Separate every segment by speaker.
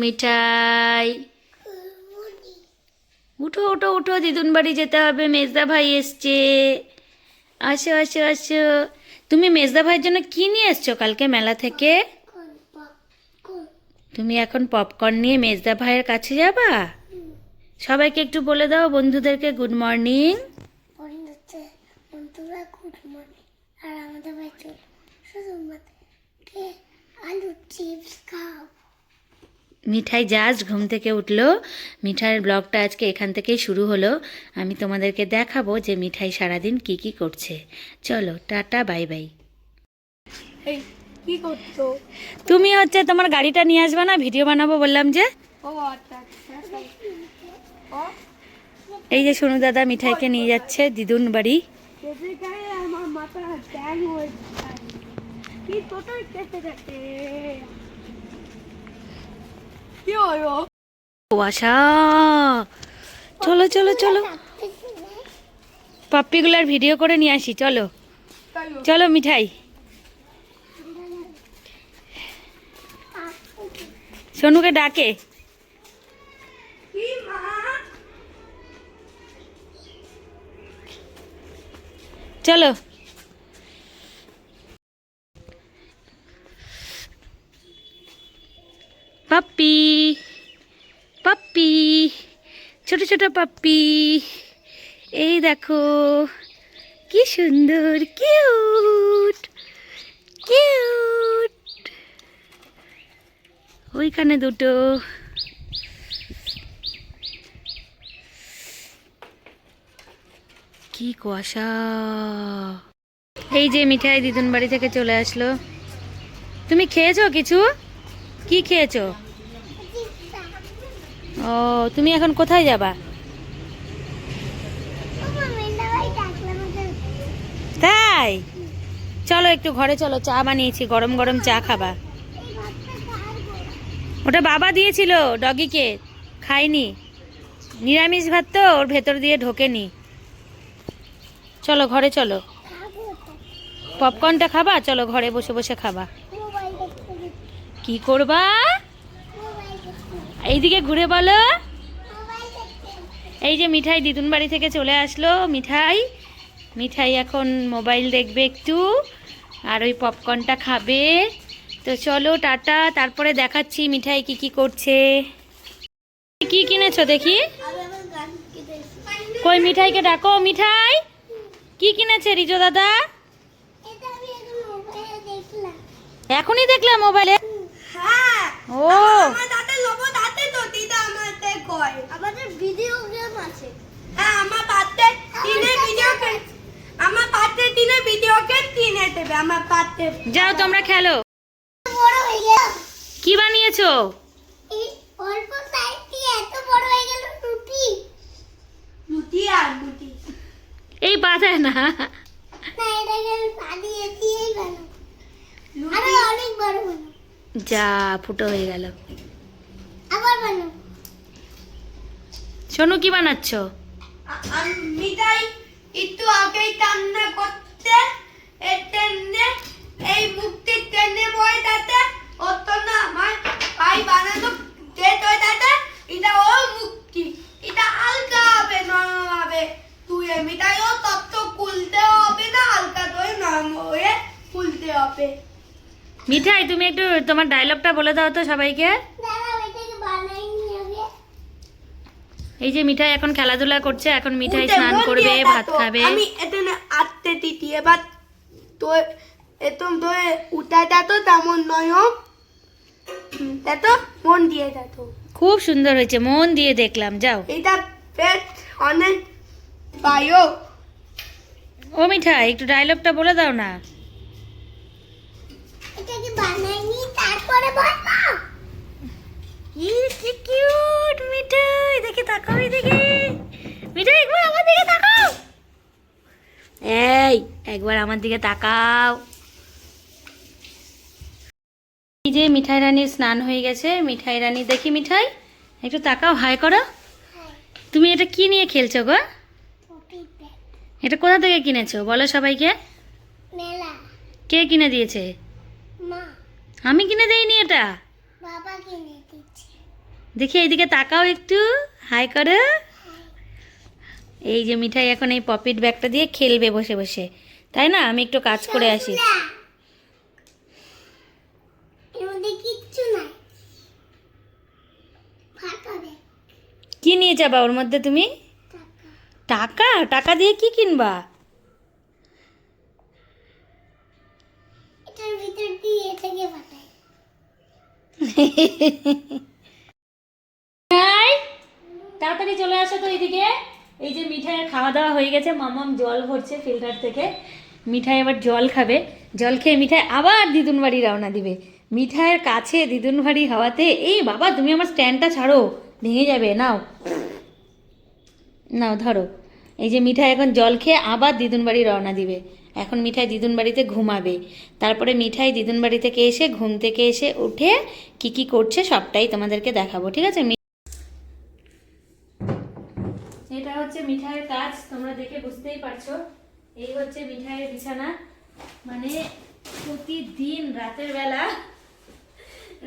Speaker 1: মিঠাই। উঠো উঠো উঠো, দিদুন বাড়ি যেতে হবে, মেজদা ভাই এসছে। আসো আসো আসো। তুমি মেজদা ভাইয়ের জন্য কি নিয়ে এসছো কালকে মেলা থেকে? তুমি এখন পপকর্ন নিয়ে মেজদা ভাইয়ের কাছে যাবা? সবাইকে একটু বলে দাও, বন্ধুদেরকে গুড মর্নিং
Speaker 2: আর আমাদের আলু চিপস
Speaker 1: মিঠাই জাস্ট ঘুম থেকে উঠল। মিঠাইয়ের ব্লগটা আজকে এখান থেকেই শুরু হলো। আমি তোমাদেরকে দেখাবো যে মিঠাই সারাদিন কি কি করছে। চলো টাটা বাই বাই।
Speaker 2: কি করছ?
Speaker 1: তুমি হচ্ছে তোমার গাড়িটা নিয়ে আসবে না? ভিডিও বানাবো বললাম যে।
Speaker 2: ও আচ্ছা আচ্ছা
Speaker 1: এই যে সোনু দাদা মিঠাইকে নিয়ে যাচ্ছে দিদুন বাড়ি।
Speaker 2: আমার মাথা ট্যাং হয়ে যায় কি টোটোই কেটে যাচ্ছে কি হলো
Speaker 1: কুয়াশা। চলো চলো চলো। পাপ্পিগুলার ভিডিও করে নিয়ে আসি চলো। চলো মিঠাই। সোনুকে ডাকে। চলো। পাপ্পি পাপ্পি, ছোট ছোট পাপ্পি। এই দেখো, কি সুন্দর, কিউট কিউট। ওইখানে দুটো। কি কুয়াশা। এই যে মিঠাই দিদুন বাড়ি থেকে চলে আসলো। তুমি খেয়েছো কিছু? কি খেয়েছো? ও, তুমি এখন কোথায় যাবা? তাই? চলো একটু ঘরে চলো, চা বানিয়েছি, গরম গরম চা খাবা। ওটা বাবা দিয়েছিল ডগিকে খাইনি নিরামিষ ভাত তো, ওর ভেতর দিয়ে ঢোকেনি। চলো ঘরে চলো। পপকর্নটা খাবা? চলো ঘরে বসে বসে খাবা। কি করবা? এইদিকে ঘুরে বলো। এই যে মিঠাই দিদুন বাড়ি থেকে চলে আসলো মিঠাই। মিঠাই এখন মোবাইল দেখবে একটু আর ওই পপকর্নটা খাবে। তো চলো টাটা। তারপরে দেখাচ্ছি মিঠাই কি কি করছে। কি কিনেছো দেখি? কই মিঠাইকে ডাকো মিঠাই। কি কিনেছে রিজো দাদা? এখনই দেখলাম মোবাইলে?
Speaker 2: হ্যাঁ।
Speaker 1: ও।
Speaker 2: আমার দাঁতে লবো দাঁতে তো দিদা আমাতে কয়। আমাদের ভিডিও গেম আছে। হ্যাঁ আমার পাতে তিনে ভিডিও গেম আমার পাতে তিনে ভিডিও গেম কিনে দেবে আমার পাতে
Speaker 1: যাও তোমরা খেলো।
Speaker 2: বড় হয়ে গেল।
Speaker 1: কি বানিয়েছো?
Speaker 2: এই অল্প সাইজ দিয়ে এত বড় হয়ে গেল রুটি। রুটি আর রুটি
Speaker 1: এই পাতায় না।
Speaker 2: না এটাকে আমি পানিয়ে দিয়েই বানাবো। আরও অনেক বড় বানাবো।
Speaker 1: যা ফুটো হয়ে গেল।
Speaker 2: আবার বানাবো
Speaker 1: সোনু কি বানাচ্ছো?
Speaker 2: মিঠাই একটু আগেই কান্না করতে এ টেনে এই মুক্তি টেনে বই তাতে অত না আমার ভাই বানানো ডেট হয়ে তাতে এটা ও মুক্তি। এটা হালকা হবে নরম হবে। তুই এ মিঠাইও তত খুলতে হবে না হালকা তো নরম হয়ে খুলতে হবে।
Speaker 1: মিঠাই তুমি একটু তোমার ডায়লগটা বলে দাও তো সবাইকে। এই যে মিঠাই এখন খেলাধুলা করছে এখন মিঠাই স্নান করবে ভাত খাবে।
Speaker 2: আমি এটা না আটতে দিতি এবার তো এতম তো উঠাটা তো তেমন নয় তা তো মন দিয়ে যেত
Speaker 1: খুব সুন্দর হয়েছে মন দিয়ে দেখলাম যাও।
Speaker 2: এটা পেট অনেক বায়ো
Speaker 1: ও। মিঠাই একটু ডায়লগটা বলে দাও না।
Speaker 2: তারপরে
Speaker 1: কি কিউট মিঠাই দেখে তাকাও দেখে মিঠাই একবার আমার দিকে তাকাও। এই একবার আমার দিকে তাকাও। এই যে মিঠাই রানীর স্নান হয়ে গেছে। মিঠাই রানী দেখি মিঠাই একটু তাকাও হাই করো। তুমি এটা কি নিয়ে খেলছো গো? এটা কোথা থেকে কিনেছো? বলো সবাইকে। কে কিনে দিয়েছে? আমি কিনে দেইনি এটা।
Speaker 2: বাবা কিনে দিচ্ছে।
Speaker 1: দেখি এইদিকে তাকাও একটু। হাই করো। এই যে মিঠাই এখন এই পপিট ব্যাগটা দিয়ে খেলবে বসে বসে। তাই না? আমি একটু কাজ করে আসি। কি নিয়ে যাবা ওর মধ্যে তুমি?
Speaker 2: টাকা?
Speaker 1: টাকা দিয়ে কি কিনবা? তাড়াতাড়ি চলে আসো তো এইদিকে। এই যে মিঠাইয়ের খাওয়া দাওয়া হয়ে গেছে, মামাম জল ভরছে ফিল্টার থেকে। মিঠাই আবার জল খাবে। জল খেয়ে মিঠাই আবার দিদুন বাড়ি রওনা দিবে। মিঠাইয়ের কাছে দিদুন বাড়ি হওয়াতে, এই বাবা, তুমি আমার স্ট্যান্ডটা ছাড়ো। ভেঙে যাবে, নাও। নাও, ধরো। এই যে মিঠাই এখন জল খেয়ে আবার দিদুন বাড়ি রওনা দিবে। এখন মিঠাই দিদুন বাড়িতে ঘুমাবে। তারপরে মিঠাই দিদুন বাড়ি থেকে এসে ঘুম থেকে এসে উঠে কি কি করছে সবটাই তোমাদেরকে দেখাবো, ঠিক আছে? এটা হচ্ছে মিঠাইয়ের কাজ, তোমরা দেখে বুঝতেই পারছ। এই হচ্ছে মিঠাইয়ের বিছানা। মানে প্রতিদিন রাতের বেলা,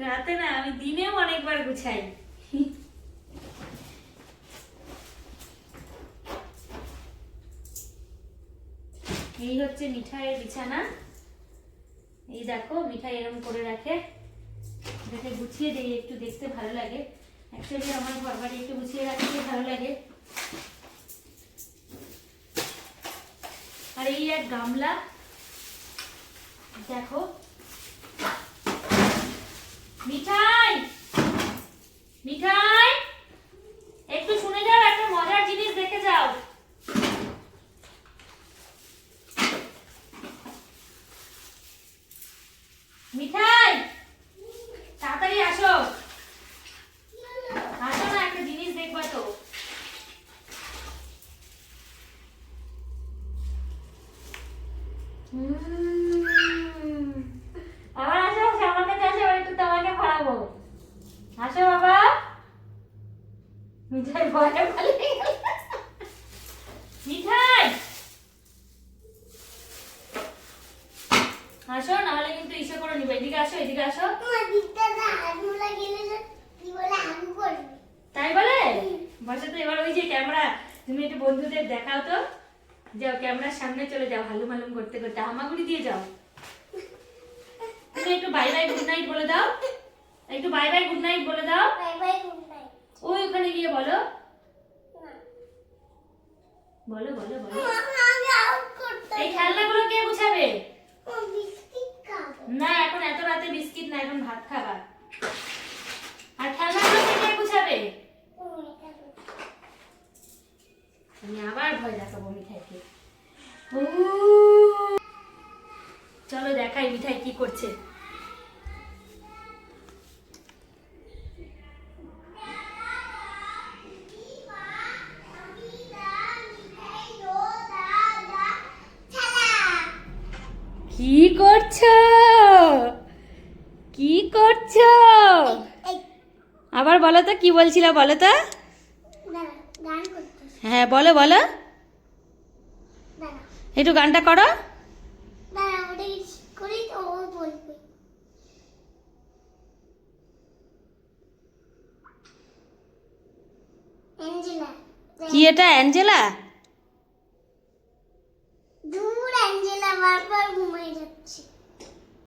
Speaker 1: রাতে না আমি দিনেও অনেকবার গুছাই। এই হচ্ছে মিঠাইয়ের বিছানা। এই দেখো, মিঠাই এরকম করে রাখে। এটাকে গুছিয়ে দিই, একটু দেখতে ভালো লাগে। অ্যাকচুয়ালি আমার ঘর বাড়ি একটু গুছিয়ে রাখতে ভালো লাগে। আর এই এক গামলা, দেখো মিঠাই মিঠাই একটু শুনে যাও একটা মজার জিনিস দেখে যাও মিঠাই তাড়াতাড়ি আসো আসো না একটা জিনিস দেখবা তো উম, আবার আসো আমার কাছে আসো এবার একটু তোমাকে পড়াবো আসো বাবা মিঠাই ভয়ে পালিয়ে গেল। মিঠাই! আসো নাহলে কিন্তু ইসে করে নিবে। এদিকে আসো এদিকে আসো। তাই বলে? বসে তো এবার ওই যে ক্যামেরা তুমি একটু বন্ধুদের দেখাও তো। যাও ক্যামেরার সামনে চলে যাও হালুম হালুম করতে করতে। হামাগুড়ি দিয়ে যাও। তুমি একটু বাই বাই গুড নাইট বলে দাও। একটু বাই বাই গুড নাইট বলে দাও।
Speaker 2: বাই বাই
Speaker 1: ওই ওখানে গিয়ে বলো। বলো বলো বলো। এই খেলনাগুলো কে গুছাবে? না, এখন এত রাতে বিস্কিট না, এখন ভাত খাবার। আর খেলনাগুলো কে গুছাবে। আমি আবার ভয় দেখাবো মিঠাইকে। চলো দেখাই মিঠাই কি করছে। কি করছ? কি করছ? আবার বলো তো কি বলছিল বলো তো। হ্যাঁ বলো বলো। একটু গানটা করো। কি এটা অ্যাঞ্জেলা?